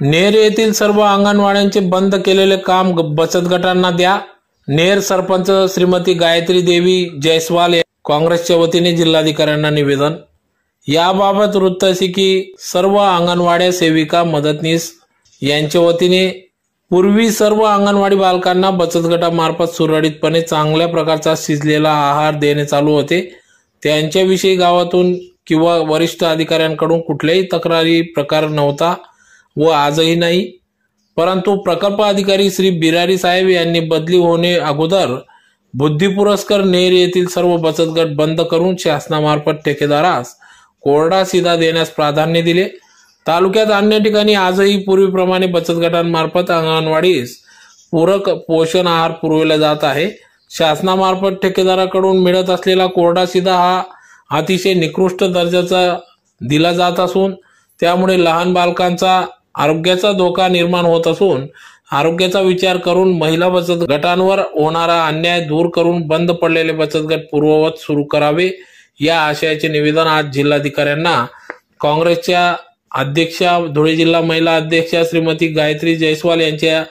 नेर येथील सर्व अंगणवाड्यांचे बंद केलेले काम बचत गटांना द्या. नेर सरपंच श्रीमती गायत्री देवी जयस्वाल या- काँग्रेसच्या वतीने जिल्हाधिकाऱ्यांना निवेदन. याबाबत वृत्त असे की सर्व अंगणवाड्या सेविका मदतनीस यांच्या वतीने पूर्वी सर्व अंगणवाडी बालकांना बचत गटामार्फत सुरळीतपणे चांगल्या प्रकारचा शिजलेला आहार देणे चालू होते. त्यांच्याविषयी गावातून किंवा वरिष्ठ अधिकाऱ्यांकडून कुठल्याही तक्रारी प्रकार नव्हता. व आजही नाही. परंतु प्रकल्प अधिकारी श्री बिरारी साहेब यांनी बदली होणे अगोदर बुद्धी पुरस्कार नेर येथील सर्व बचत गट बंद करून शासनामार्फत ठेकेदारास कोरडा सिधा देण्यास प्राधान्य दिले. तालुक्यात अन्य ठिकाणी आजही पूर्वीप्रमाणे बचत गटांमार्फत अंगणवाडीस पूरक पोषण आहार पुरविला जात आहे. शासनामार्फत ठेकेदाराकडून मिळत असलेला कोरडा सिधा हा अतिशय निकृष्ट दर्जाचा दिला जात असून त्यामुळे लहान बालकांचा आरोग्याचा धोका निर्माण होत असून आरोग्याचा विचार करून महिला बचत गटांवर होणारा अन्याय दूर करून बंद पडलेले बचत गट पूर्ववत सुरू करावे या आशयाचे निवेदन आज जिल्हाधिकाऱ्यांना. काँग्रेसच्या अध्यक्षा धुळे जिल्हा महिला अध्यक्षा श्रीमती गायत्री जयस्वाल यांच्या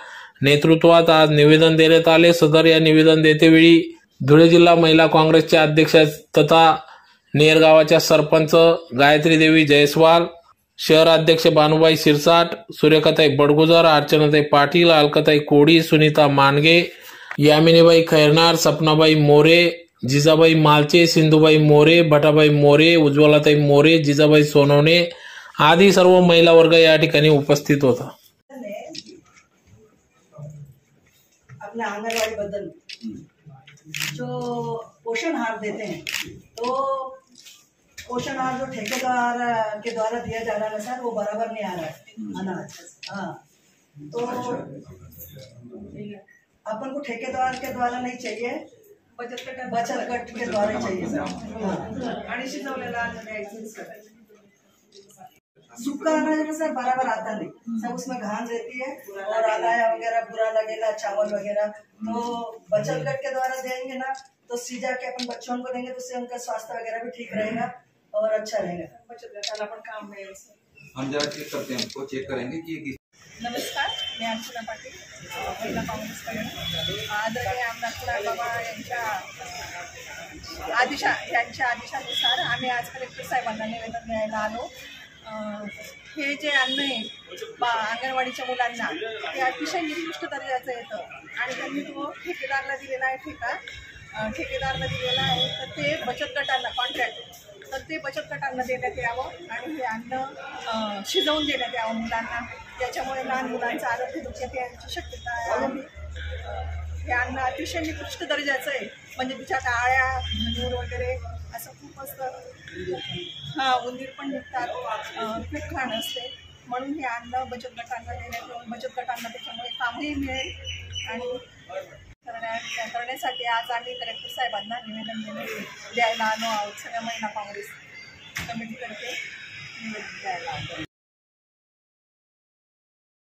नेतृत्वात आज निवेदन देण्यात आले. सदर या निवेदन देतेवेळी धुळे जिल्हा महिला काँग्रेसच्या अध्यक्षा तथा नेर गावाच्या सरपंच गायत्री देवी जयस्वाल शहर अध्यक्ष शिरसाट सिरसाट सूर्यकाताई बडगुजर अर्चनाताई पाटील अलकाताई कोडी सुनीता मानगे यामिनीबाई खैरनार सपनाबाई मोरे जिजाबाई मालचे सिंधुबाई मोरे भटाबाई मोरे उज्ज्वलाताई मोरे जिजाबाई सोनवणे आदी सर्व महिला वर्ग या ठिकाणी उपस्थित होता. अपने आंगनबाड़ी बदल जो पोषण आहार देते हैं तो पोषण आहार जो ठेकेदार के द्वारा दिया जा रहा है सर वो बराबर नहीं आ रहा है अनाज। हाँ। तो अपन को ठेकेदार के द्वारा नहीं चाहिए बचत गट बचत गट के द्वारा चाहिए। सर हाँ। आणि शिजवलेला. सूखा अनाज में सर बराबर आता नहीं। सब उसमें घास रहती है और अलाया वगैरह बुरा लगेगा चावल वगैरह। तो बचत गट के द्वारा देंगे ना तो सीजा के अपन बच्चों को देंगे तो उससे उनका स्वास्थ्य वगैरह भी ठीक रहेगा। और अच्छा रहेगा। बचत काम सर. हम जरा चेक करते हैं हमको चेक करेंगे कि नमस्कार मी अर्चना पाटील महिला आदरणीय आमदार बाबा यांच्या आदेशा यांच्या आदेशानुसार आम्ही आज कलेक्टर साहेबांना निवेदन द्यायला आलो. हे जे अन्न आहे बा अंगणवाडीच्या मुलांना ते अतिशय निकृष्ट दर्जाचं येतं. आणि त्यांनी तो ठेकेदारला दिलेला आहे ठेका. ठेकेदारला दिलेला आहे. तर ते बचत गटांना कॉन्ट्रॅक्ट तर ते बचत गटांना देण्यात यावं आणि हे अन्न शिजवून देण्यात यावं मुलांना. त्याच्यामुळे लहान मुलांचं आरोग्य धोक्यात यायची शक्यता आहे. हे अन्न अतिशय निकृष्ट दर्जाचं आहे. म्हणजे तिच्यात आळ्या धनूर वगैरे असं खूप असतं. हां उंदीर पण निघतात. खूप खाण असते. म्हणून हे अन्न बचत गटांना देण्यात बचत गटांना त्याच्यामुळे कामही मिळेल आणि करण्यासाठी आज आम्ही कलेक्टर साहेबांना निवेदन देणे द्यायला आलो आहोत. सगळ्या महिला काँग्रेस कमिटीतर्फे निवेदन द्यायला आलो